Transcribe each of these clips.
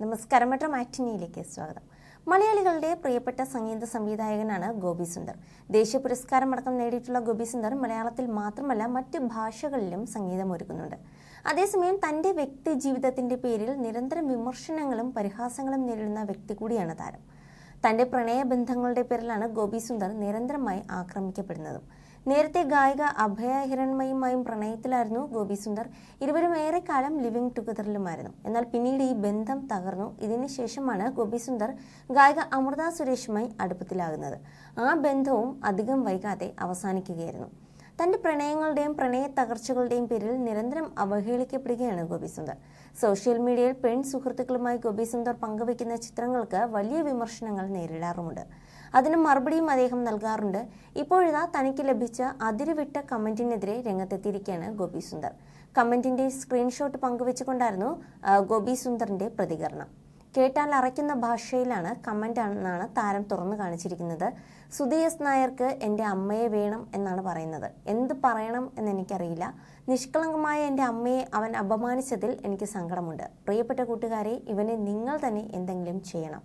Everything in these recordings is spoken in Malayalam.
നമസ്കാരം. മെട്രോ മാറ്റിനിയിലേക്ക് സ്വാഗതം. മലയാളികളുടെ പ്രിയപ്പെട്ട സംഗീത സംവിധായകനാണ് ഗോപി സുന്ദർ. ദേശീയ പുരസ്കാരം അടക്കം നേടിയിട്ടുള്ള ഗോപി സുന്ദർ മലയാളത്തിൽ മാത്രമല്ല മറ്റ് ഭാഷകളിലും സംഗീതം ഒരുക്കുന്നുണ്ട്. അതേസമയം തന്റെ വ്യക്തി ജീവിതത്തിന്റെ പേരിൽ നിരന്തരം വിമർശനങ്ങളും പരിഹാസങ്ങളും നേരിടുന്ന വ്യക്തി കൂടിയാണ് താരം. തന്റെ പ്രണയബന്ധങ്ങളുടെ പേരിലാണ് ഗോപി സുന്ദർ നിരന്തരമായി ആക്രമിക്കപ്പെടുന്നതും. നേരത്തെ ഗായിക അഭയ ഹിരൺമയുമായും പ്രണയത്തിലായിരുന്നു ഗോപി സുന്ദർ. ഇരുവരും ഏറെക്കാലം ലിവിംഗ് ടുഗദറിലുമായിരുന്നു. എന്നാൽ പിന്നീട് ഈ ബന്ധം തകർന്നു. ഇതിന് ശേഷമാണ് ഗോപി സുന്ദർ ഗായിക അമൃത സുരേഷുമായി അടുപ്പത്തിലാകുന്നത്. ആ ബന്ധവും അധികം വൈകാതെ അവസാനിക്കുകയായിരുന്നു. തന്റെ പ്രണയങ്ങളുടെയും പ്രണയ തകർച്ചകളുടെയും പേരിൽ നിരന്തരം അവഹേളിക്കപ്പെടുകയാണ് ഗോപി സുന്ദർ. സോഷ്യൽ മീഡിയയിൽ പെൺ സുഹൃത്തുക്കളുമായി ഗോപി സുന്ദർ പങ്കുവയ്ക്കുന്ന ചിത്രങ്ങൾക്ക് വലിയ വിമർശനങ്ങൾ നേരിടാറുമുണ്ട്. അതിന് മറുപടിയും അദ്ദേഹം നൽകാറുണ്ട്. ഇപ്പോഴിതാ തനിക്ക് ലഭിച്ച അതിരുവിട്ട കമന്റിനെതിരെ രംഗത്തെത്തിയിരിക്കുകയാണ് ഗോപി സുന്ദർ. കമന്റിന്റെ സ്ക്രീൻഷോട്ട് പങ്കുവെച്ചുകൊണ്ടായിരുന്നു ഗോപിസുന്ദറിന്റെ ഗോപി സുന്ദറിന്റെ പ്രതികരണം. കേട്ടാൽ അറയ്ക്കുന്ന ഭാഷയിലാണ് കമന്റ് ആണെന്നാണ് താരം തുറന്നു കാണിച്ചിരിക്കുന്നത്. സുധി എസ് നായർക്ക് എന്റെ അമ്മയെ വേണം എന്നാണ് പറയുന്നത്. എന്ത് പറയണം എന്ന് എനിക്കറിയില്ല നിഷ്കളങ്കമായ എന്റെ അമ്മയെ അവൻ അപമാനിച്ചതിൽ എനിക്ക് സങ്കടമുണ്ട്. പ്രിയപ്പെട്ട കൂട്ടുകാരെ ഇവനെ നിങ്ങൾ തന്നെ എന്തെങ്കിലും ചെയ്യണം.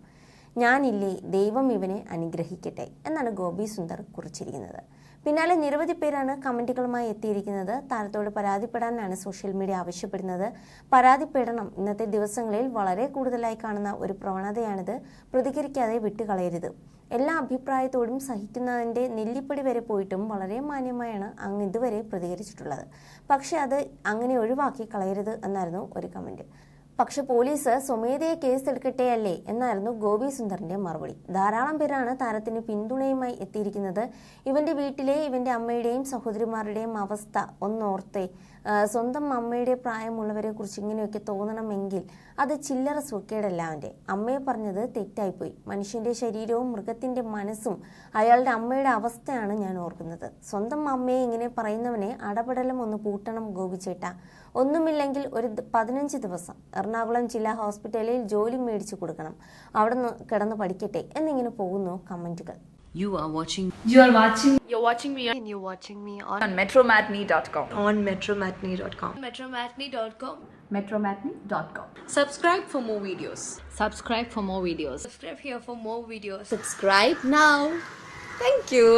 ഞാനില്ലേ ദൈവം ഇവനെ അനുഗ്രഹിക്കട്ടെ എന്നാണ് ഗോപി സുന്ദർ കുറിച്ചിരിക്കുന്നത്. പിന്നാലെ നിരവധി പേരാണ് കമന്റുകളുമായി എത്തിയിരിക്കുന്നത്. താരത്തോട് പരാതിപ്പെടാനാണ് സോഷ്യൽ മീഡിയ ആവശ്യപ്പെടുന്നത്. പരാതിപ്പെടണം ഇന്നത്തെ ദിവസങ്ങളിൽ വളരെ കൂടുതലായി കാണുന്ന ഒരു പ്രവണതയാണിത്. പ്രതികരിക്കാതെ വിട്ടുകളയരുത്. എല്ലാ അഭിപ്രായത്തോടും സഹിക്കുന്നതിന്റെ നെല്ലിപ്പടി വരെ പോയിട്ടും വളരെ മാന്യമായാണ് അങ്ങ് ഇതുവരെ പ്രതികരിച്ചിട്ടുള്ളത്. പക്ഷേ അത് അങ്ങനെ ഒഴിവാക്കി കളയരുത് എന്നായിരുന്നു ഒരു കമന്റ്. പക്ഷെ പോലീസ് സ്വമേധയെ കേസെടുക്കട്ടെ അല്ലേ എന്നായിരുന്നു ഗോപി സുന്ദറിന്റെ മറുപടി. ധാരാളം പേരാണ് താരത്തിന് പിന്തുണയുമായി എത്തിയിരിക്കുന്നത്. ഇവന്റെ വീട്ടിലെ ഇവന്റെ അമ്മയുടെയും സഹോദരിമാരുടെയും അവസ്ഥ ഒന്നോർത്തെ സ്വന്തം അമ്മയുടെ പ്രായമുള്ളവരെ കുറിച്ച് ഇങ്ങനെയൊക്കെ തോന്നണമെങ്കിൽ അത് ചില്ലറ സുഖേടല്ല അവന്റെ. അമ്മയെ പറഞ്ഞത് തെറ്റായിപ്പോയി. മനുഷ്യന്റെ ശരീരവും മൃഗത്തിന്റെ മനസ്സും അയാളുടെ അമ്മയുടെ അവസ്ഥയാണ് ഞാൻ ഓർക്കുന്നത്. സ്വന്തം അമ്മയെ ഇങ്ങനെ പറയുന്നവനെ അടപടലം ഒന്ന് പൂട്ടണം ഗോപിച്ചേട്ട. ഒന്നുമില്ലെങ്കിൽ ഒരു പതിനഞ്ച് ദിവസം. എറണാകുളം ജില്ലാ ഹോസ്പിറ്റലിൽ ജോലി മേടിച്ചു കൊടുക്കണം അവിടെ നിന്ന് കിടന്ന് പഠിക്കട്ടെ എന്നിങ്ങനെ പോകുന്നു കമന്റുകൾ You are watching You are watching You're watching me and you're watching me on, on metromatney.com. on metromatney.com. metromatney.com Metromatney.com. Subscribe for more videos. subscribe for more videos. subscribe here for more videos Subscribe now. Thank you.